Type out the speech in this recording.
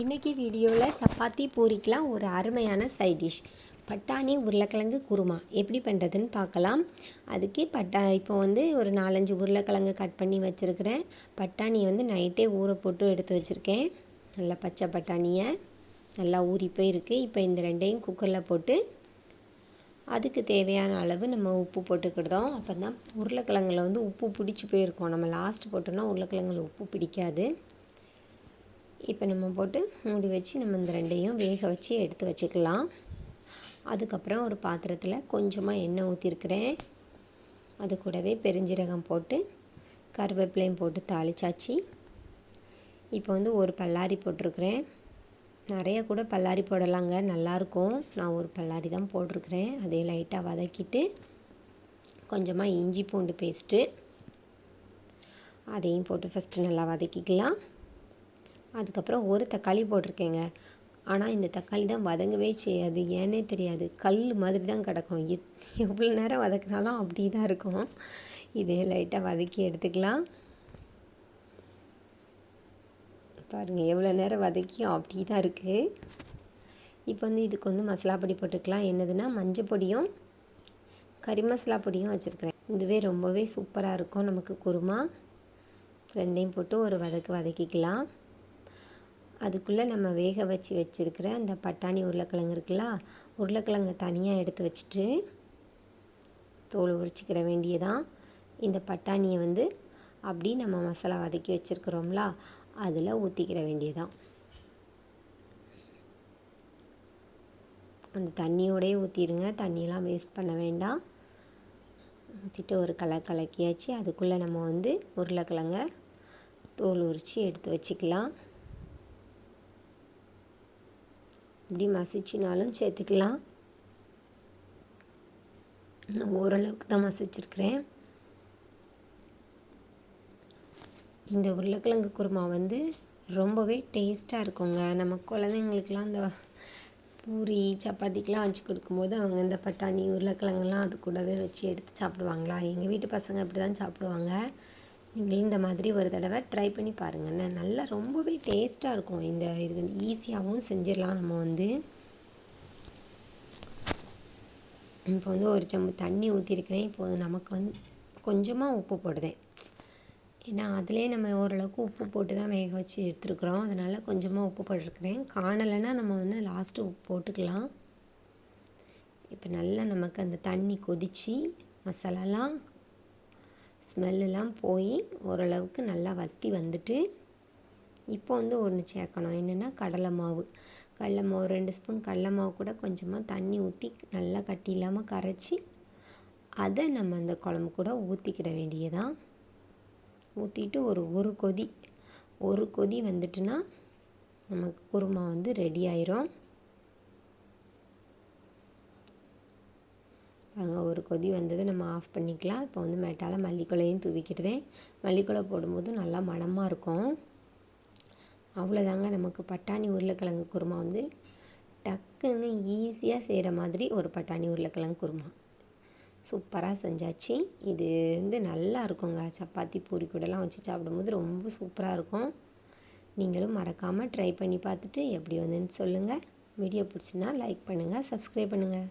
இன்றைக்கி வீடியோவில் சப்பாத்தி பூரிக்கெலாம் ஒரு அருமையான சைட் டிஷ் பட்டாணி உருளைக்கிழங்கு குருமா. எப்படி பண்ணுறதுன்னு பார்க்கலாம். அதுக்கு பட்டா இப்போ வந்து ஒரு நாலஞ்சு உருளைக்கிழங்கு கட் பண்ணி வச்சுருக்கிறேன். பட்டாணி வந்து நைட்டே ஊற போட்டு எடுத்து வச்சுருக்கேன். நல்லா பச்சை பட்டாணியை நல்லா ஊறி போயிருக்கு. இப்போ இந்த ரெண்டையும் குக்கரில் போட்டு அதுக்கு தேவையான அளவு நம்ம உப்பு போட்டுக்கிட்டோம் அப்போ தான் உருளைக்கிழங்குல வந்து உப்பு பிடிச்சி போயிருக்கோம். நம்ம லாஸ்ட் போட்டோம்னா உருளைக்கிழங்குல உப்பு பிடிக்காது. இப்போ நம்ம போட்டு மூடி வச்சு நம்ம இந்த ரெண்டையும் வேக வச்சு எடுத்து வச்சுக்கலாம். அதுக்கப்புறம் ஒரு பாத்திரத்தில் கொஞ்சமாக எண்ணெய் ஊற்றிருக்கிறேன் அது கூடவே பெருஞ்சீரகம் போட்டு கருவேப்பிலையும் போட்டு தாளிச்சாச்சு. இப்போ வந்து ஒரு பல்லாரி போட்டிருக்கிறேன். நிறைய கூட பல்லாரி போடலாங்க நல்லாயிருக்கும். நான் ஒரு பல்லாரி தான் போட்டிருக்கிறேன். அதே லைட்டாக வதக்கிட்டு கொஞ்சமாக இஞ்சி பூண்டு பேஸ்ட்டு அதையும் போட்டு ஃபஸ்ட்டு நல்லா வதக்கிக்கலாம். அதுக்கப்புறம் ஒரு தக்காளி போட்டிருக்கேங்க. ஆனால் இந்த தக்காளி தான் வதங்கவே செய்யாது. ஏன்னே தெரியாது. கல் மாதிரி தான் கிடக்கும். எத் எவ்வளோ நேரம் வதக்கினாலும் அப்படி தான் இருக்கும். இதே லைட்டாக வதக்கி எடுத்துக்கலாம். பாருங்கள் எவ்வளோ நேரம் வதக்கி அப்படி தான் இருக்குது இப்போ வந்து இதுக்கு வந்து மசாலா பொடி போட்டுக்கலாம். என்னதுன்னா மஞ்சள் பொடியும் கறி மசாலா பொடியும் வச்சுருக்கிறேன். இதுவே ரொம்பவே சூப்பராக இருக்கும் நமக்கு குருமா. ரெண்டையும் போட்டு ஒரு வதக்கு வதக்கிக்கலாம். அதுக்குள்ளே நம்ம வேக வச்சு வச்சுருக்கிற அந்த பட்டாணி உருளைக்கிழங்கு இருக்குல்ல உருளைக்கிழங்கை தனியாக எடுத்து வச்சுட்டு தோல் உரிச்சிக்கிற வேண்டியதான் இந்த பட்டாணியை வந்து அப்படி நம்ம மசாலா வதக்கி வச்சுருக்குறோம்ல அதில் ஊற்றிக்கிட வேண்டியதான் அந்த தண்ணியோடயே ஊற்றிடுங்க தண்ணியெலாம் வேஸ்ட் பண்ண வேண்டாம். ஊற்றிட்டு ஒரு கலை கலக்கியாச்சு அதுக்குள்ளே நம்ம வந்து உருளைக்கிழங்க தோல் உரித்து எடுத்து வச்சுக்கலாம். இப்படி மசிச்சினாலும் சேர்த்துக்கலாம். நான் ஓரளவுக்கு தான் மசிச்சிருக்கிறேன். இந்த உருளைக்கிழங்கு குருமா வந்து ரொம்பவே டேஸ்ட்டாக இருக்குங்க. நம்ம குழந்தைங்களுக்கெலாம் இந்த பூரி சப்பாத்திக்கெலாம் வச்சு கொடுக்கும்போது அவங்க இந்த பட்டாணி உருளைக்கிழங்குலாம் அது கூடவே வச்சு எடுத்து சாப்பிடுவாங்களா? எங்கள் வீட்டு பசங்க அப்படி தான் சாப்பிடுவாங்க. நீங்களும் இந்த மாதிரி ஒரு தடவை ட்ரை பண்ணி பாருங்கண்ணே நல்லா ரொம்பவே டேஸ்ட்டாக இருக்கும். இந்த இது வந்து ஈஸியாகவும் செஞ்சிடலாம் நம்ம வந்து. இப்போ வந்து ஒரு செம்பு தண்ணி ஊற்றிருக்கிறேன் இப்போ நமக்கு வந்து கொஞ்சமாக உப்பு போடுதேன். ஏன்னா அதிலே நம்ம ஓரளவுக்கு உப்பு போட்டு தான் வேக வச்சு எடுத்துருக்குறோம். அதனால் கொஞ்சமாக உப்பு போட்டிருக்கிறேன். காணலைன்னா நம்ம வந்து லாஸ்ட்டு உப்பு போட்டுக்கலாம். இப்போ நல்லா நமக்கு அந்த தண்ணி கொதித்து மசாலாலாம் ஸ்மெல்லாம் போய் ஓரளவுக்கு நல்லா வற்றி வந்துட்டு இப்போ வந்து ஒன்று சேர்க்கணும். என்னென்னா கடலை மாவு. கடலை மாவு ரெண்டு ஸ்பூன் கடலை மாவு கூட கொஞ்சமாக தண்ணி ஊற்றி நல்லா கட்டி இல்லாமல் கரைச்சி அதை நம்ம அந்த குழம்பு கூட ஊற்றிக்கிட வேண்டியதான் ஊற்றிட்டு ஒரு ஒரு கொதி ஒரு கொதி வந்துட்டுனா நமக்கு குருமா வந்து ரெடி ஆயிரும். ஒரு கொதி வந்தது நம்ம ஆஃப் பண்ணிக்கலாம். இப்போ வந்து மேட்டால் மல்லிக்கொலையும் தூவிக்கிட்டுதேன் மல்லிக்கொலை போடும்போது நல்லா மணமாக இருக்கும். அவ்வளோதாங்க நமக்கு பட்டாணி உருளைக்கிழங்கு குருமா வந்து டக்குன்னு ஈஸியாக செய்கிற மாதிரி ஒரு பட்டாணி உருளைக்கிழங்கு குருமா. சூப்பராக செஞ்சாச்சு. இது வந்து நல்லா இருக்குங்க. சப்பாத்தி பூரி கூடலாம் வச்சு சாப்பிடும்போது ரொம்ப சூப்பராக இருக்கும். நீங்களும் மறக்காமல் ட்ரை பண்ணி பார்த்துட்டு எப்படி வந்துன்னு சொல்லுங்கள் வீடியோ பிடிச்சின்னா லைக் பண்ணுங்கள் சப்ஸ்கிரைப் பண்ணுங்கள்